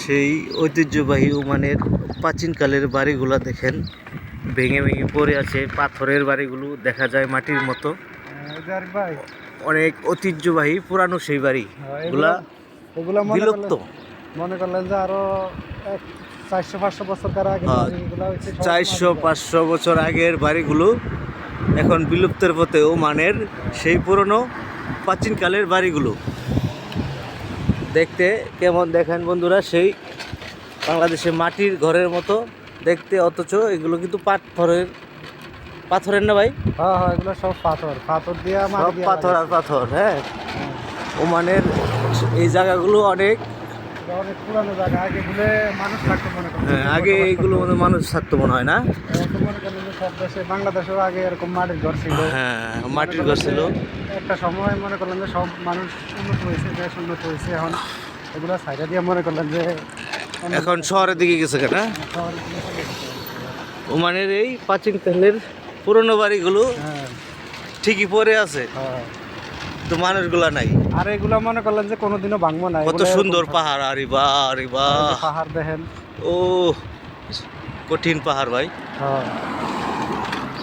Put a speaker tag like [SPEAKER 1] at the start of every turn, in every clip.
[SPEAKER 1] সেই ঐতিহ্যবাহী ওমানের প্রাচীনকালের বাড়িগুলো দেখেন। ভেঙে ভেঙে পড়ে আছে পাথরের বাড়িগুলো দেখা যায় মাটির মতো। অনেক ঐতিহ্যবাহী পুরানো সেই বাড়ি এগুলা
[SPEAKER 2] এগুলা
[SPEAKER 1] বিলুপ্ত।
[SPEAKER 2] মনে করলেন যে আরও চারশো পাঁচশো বছর আগে
[SPEAKER 1] হ্যাঁ, চারশো পাঁচশো বছর আগের বাড়িগুলো এখন বিলুপ্তের পথে ওমানের সেই পুরনো প্রাচীনকালের বাড়িগুলো। দেখতে কেমন দেখেন বন্ধুরা সেই বাংলাদেশে মাটির ঘরের মতো দেখতে অথচ এগুলো কিন্তু পাথরের পাথরের না ভাই?
[SPEAKER 2] হ্যাঁ হ্যাঁ এগুলো সব পাথর। পাথর দিয়ে
[SPEAKER 1] পাথর আর পাথর হ্যাঁ। ওমানের এই জায়গাগুলো অনেক
[SPEAKER 2] আগে মনে
[SPEAKER 1] হ্যাঁ, এইগুলো মধ্যে মানুষ থাকতো মনে হয় না?
[SPEAKER 2] বাংলাদেশেও আগে এরকম মাটির ঘর ছিল।
[SPEAKER 1] হ্যাঁ মাটির ঘর ছিল।
[SPEAKER 2] একটা সময় মনে করলেন যে সব মানুষ উন্নত হয়েছে দেশ উন্নত হয়েছে এখন এগুলো সাইডে দিয়ে মনে করলেন যে
[SPEAKER 1] এখন শহরের দিকে গেছে কেনা। ওমানের এই প্রাচীনকালের পুরনো বাড়িগুলো
[SPEAKER 2] হ্যাঁ।
[SPEAKER 1] ঠিকই পড়ে আছে।
[SPEAKER 2] হ্যাঁ।
[SPEAKER 1] তো মানুষগুলা নাই।
[SPEAKER 2] আর এগুলো মনে করলেন যে কোনোদিনও ভাঙবো না
[SPEAKER 1] কত সুন্দর পাহাড় আরে বা আরে বা
[SPEAKER 2] পাহাড় দেখেন।
[SPEAKER 1] ও কঠিন পাহাড় ভাই।
[SPEAKER 2] হ্যাঁ।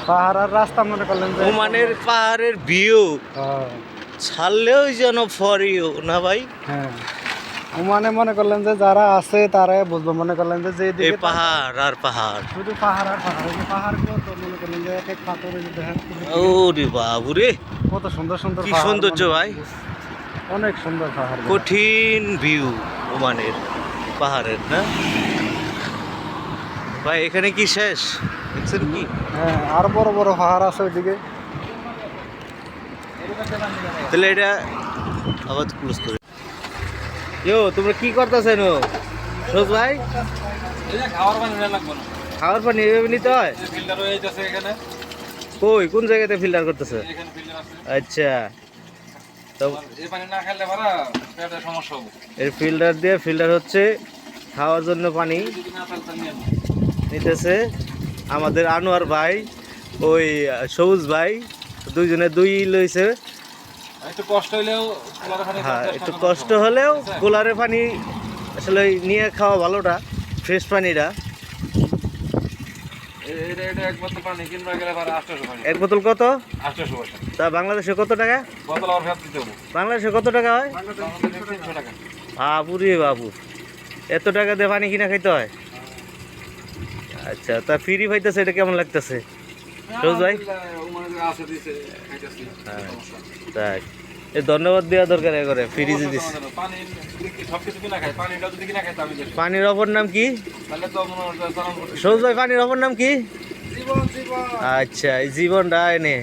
[SPEAKER 2] পাহাড় আর রাস্তা মনে করলেন যে
[SPEAKER 1] ওমানের পাহাড়ের ভিউ।
[SPEAKER 2] হ্যাঁ,
[SPEAKER 1] ছাড়লেও যেন ফরিও না ভাই?
[SPEAKER 2] হ্যাঁ। ওমানে মনে করলেন যে যারা আছে তারাই বুঝব মনে করলেন যে যেদিকে
[SPEAKER 1] পাহাড় আর পাহাড়।
[SPEAKER 2] শুধু পাহাড় আর পাহাড় এই যে পাহাড়গুলো তো মনে করলেন যে এক এক পাথর এই যে দেখেন
[SPEAKER 1] ও রে বাবুরে।
[SPEAKER 2] কত সুন্দর সুন্দর
[SPEAKER 1] কি সৌন্দর্য ভাই।
[SPEAKER 2] অনেক সুন্দর পাহাড়
[SPEAKER 1] কঠিন ভিউ ওমানের পাহাড়ের না? ভাই এখানে কি শেষ? দেখছেন কি?
[SPEAKER 2] হ্যাঁ আর বড় বড় পাহাড় আছে ওইদিকে।
[SPEAKER 1] তাহলে এটা আবার ক্লোজ করে। ইয়ো তোমরা কি করতেছেন সোজ ভাই?
[SPEAKER 3] খাওয়ার পানি নেওয়া লাগবে না।
[SPEAKER 1] খাওয়ার পানি এভাবে নিতে হয়?
[SPEAKER 3] হয়ে
[SPEAKER 1] কই কোন জায়গাতে ফিল্টার করতেছে? আচ্ছা। তো এর ফিল্টার দিয়ে ফিল্টার হচ্ছে খাওয়ার জন্য পানি নিতেছে আমাদের আনোয়ার ভাই ওই সবুজ ভাই দুইজনে দুই লইছে। হ্যাঁ একটু কষ্ট হলেও
[SPEAKER 3] বুঝছেন?
[SPEAKER 1] কুলারের পানি আসলে নিয়ে খাওয়া ভালোটা ফ্রেশ পানিটা।
[SPEAKER 3] এক বোতল
[SPEAKER 1] কত? তা বাংলাদেশে কত টাকা? বাংলাদেশে কত টাকা হয়? বাবু রে বাবু এত টাকা দিয়ে পানি কিনা খাইতে হয়? আচ্ছা তা ফ্রি পাইতেছে এটা কেমন লাগতেছে? সবুজ ভাই? হ্যাঁ। তাই। এ ধন্যবাদ দেওয়া দরকার করে ফ্রিজে দিস পানির অপর নাম কি? ভাই পানির অপর নাম কি?
[SPEAKER 3] আচ্ছা জীবন।
[SPEAKER 1] আচ্ছা নে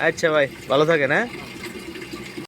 [SPEAKER 1] আচ্ছা ভাই ভালো থাকেন হ্যাঁ?